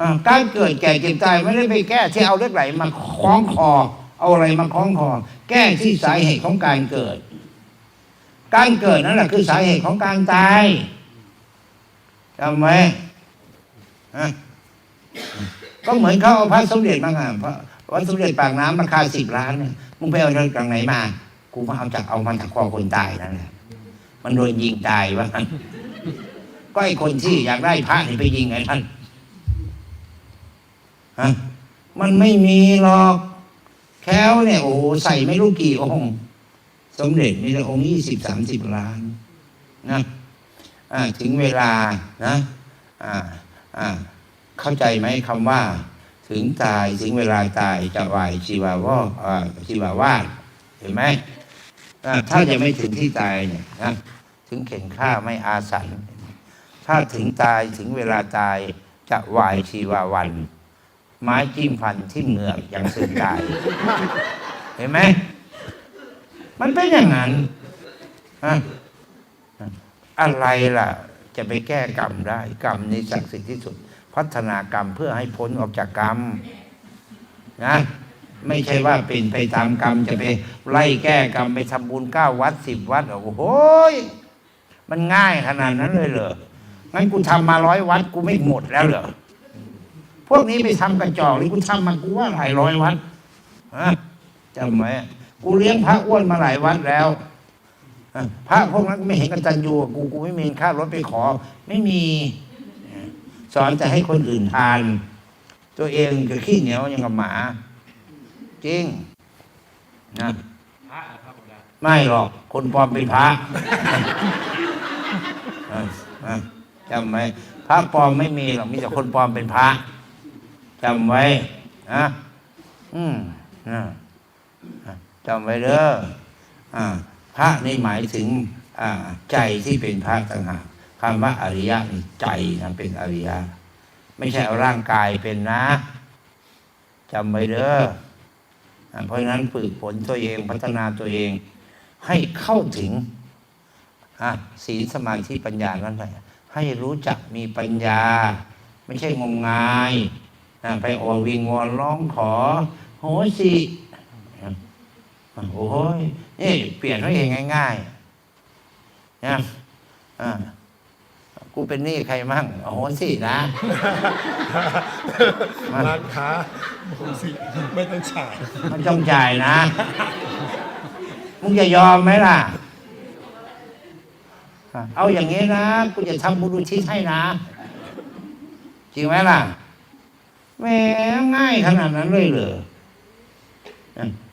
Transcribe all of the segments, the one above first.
อ่าการเกิดแก่เจ็บตายไม่ได้ไปแก้ที่เอาเลือดไหลมาคล้องคอ เอาอะไรมาคล้องคอ แก้ที่สาเหตุของการเกิด การเกิดนั่นแหละคือสาเหตุของการตายจำไว้ฮะก็เหมือนเขาเอาพระสมเด็จมาไงพระวัดสมเด็จปากน้ำราคาสิบล้านเนี่ยมึงไปเอาจากไหนมากูมาเอาจากเอามันจากคอคนตายนั่นแหละมันโดนยิงตายวะก็ไอ้คนที่อยากได้พระนี่ไปยิงไอ้ท่านฮะ มันไม่มีหรอกแค้วเนี่ย โอ้ใส่ไม่รู้กี่องค์สมเด็จนี่ละองค์ยี่สิบสามสิบล้านนะถึงเวลานะเข้าใจไหมคำว่า ถึงตายถึงเวลาตายจะไหวชีวาวาอ่าชีวาวาดเห็นไหมถ้ายังไม่ถึงที่ตายเนี่ยนะถึงเข็นฆ่าไม่อาสันถ้าถึงตายถึงเวลาตายจะไหวชีวาวัน ไม้จิ้มฟันที่เหงือกอย่างสึงตาย เห็นไหม มันเป็นอย่างนั้นอะอะไรล่ะ จะไปแก้กรรมได้ กรรมนี้ศักดิ์สิทธิ์ที่สุด พัฒนากรรมเพื่อให้พ้นออกจากกรรมนะไม่ใช่ว่าเป็นไปตามกรรมจะไปไล่แก้กรรมไปทำบุญเก้าวัดสิบวัด โอ้โหยมันง่ายขนาดนั้นเลยเหรองั้นกูทำมาร้อยวัดกูไม่หมดแล้วเหรอ พวกนี้ไปทำกระจอกหรือกูทำมากูว่าหลายร้อยวัดฮะจำไว้กูเลี้ยงพระอ้วนมาหลายวัดแล้วอะพระพวกนั้นไม่เห็นกันตันยูกับกูกูไม่มีค่ารถไปขอ ไม่มี สอนแต่ให้คนอื่นทาน ตัวเองก็ขี้เหนียวอย่างกับหมา จริงนะพระครับผมนะไม่หรอก คนปลอมเป็นพระอะอะจำไว้พระปลอมไม่มีหรอกมีแต่คนปลอมเป็นพระ จำไว้นะอืมนะอะจำไว้เด้ออ่า พระนี่หมายถึง อ่า ใจที่เป็นพระต่างหากคำว่าอริยะนี่ใจนะเป็นอริยะ ไม่ใช่เอาร่างกายเป็นนะจำไว้เด้ออะเพราะฉะนั้นฝึกฝนตัวเองพัฒนาตัวเอง ให้เข้าถึงอะศีลสมาธิปัญญานั้นไปให้รู้จักมีปัญญา ไม่ใช่งมงายอะ ไปอววิงวอนร้องขอ โหสิอะโอ้ยนี่เปลี่ยนให้เองง่ายๆนะอะกูเป็นหนี้ใครมั่งโอ้โหสินะร้านค้าโอ้สิไม่ต้องฉายมันต้องจ่ายนะ มึงจะยอมไหมล่ะ เอาอย่างนี้นะ กูจะทำบุญอุทิศให้นะ จริงไหมล่ะ แหมง่ายขนาดนั้นเลยเหรอ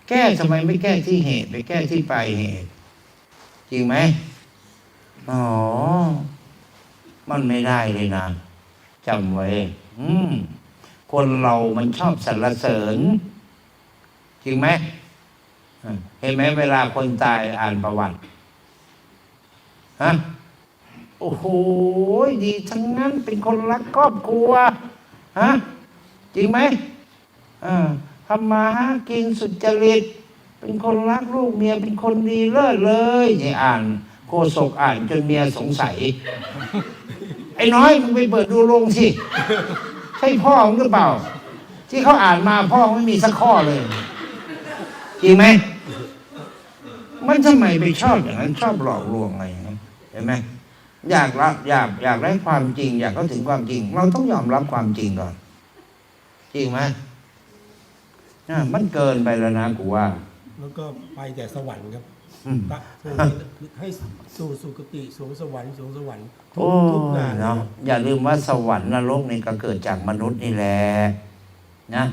แก้ทำไมไม่แก้ที่เหตุไปแก้ที่ปลายเหตุ จริงไหมอ๋อ มันไม่ได้เลยนะจำไว้ อืม คนเรามันชอบสรรเสริญ จริงไหมเห็นไหมเวลาคนตายอ่านประวัติฮะโอ้โหดีทั้งนั้นเป็นคนรักครอบครัวฮะ จริงไหมอ่าทำมาหากินสุจริต เป็นคนรักลูกเมียเป็นคนดีเลิศเลยนี่าอ่านโคศกอ่านจนเมียสงสัย ไอ้น้อยมึงไปเปิดดูลงสิใช่พ่อมึงหรือเปล่า ที่เขาอ่านมาพ่อไม่มีสักข้อเลย จริงไหมมันทำไมไปชอบอย่างนั้นชอบหลอกลวงอะไรอย่างนั้นเห็นไหมอยากรับอยากอยากได้ความจริง อยากเข้าถึงความจริง เราต้องยอมรับความจริงก่อน จริงไหมอะมันเกินไปแล้วนะกูว่า แล้วก็ไปแต่สวรรค์ครับอืมตะให้สู่สุคติสวงสวรรค์สวงสวรรค์ทุโอ้กทุกงานเนาะอย่าลืมว่าสวรรค์นรกนี่ก็เกิดจากมนุษย์นี่แหละนะ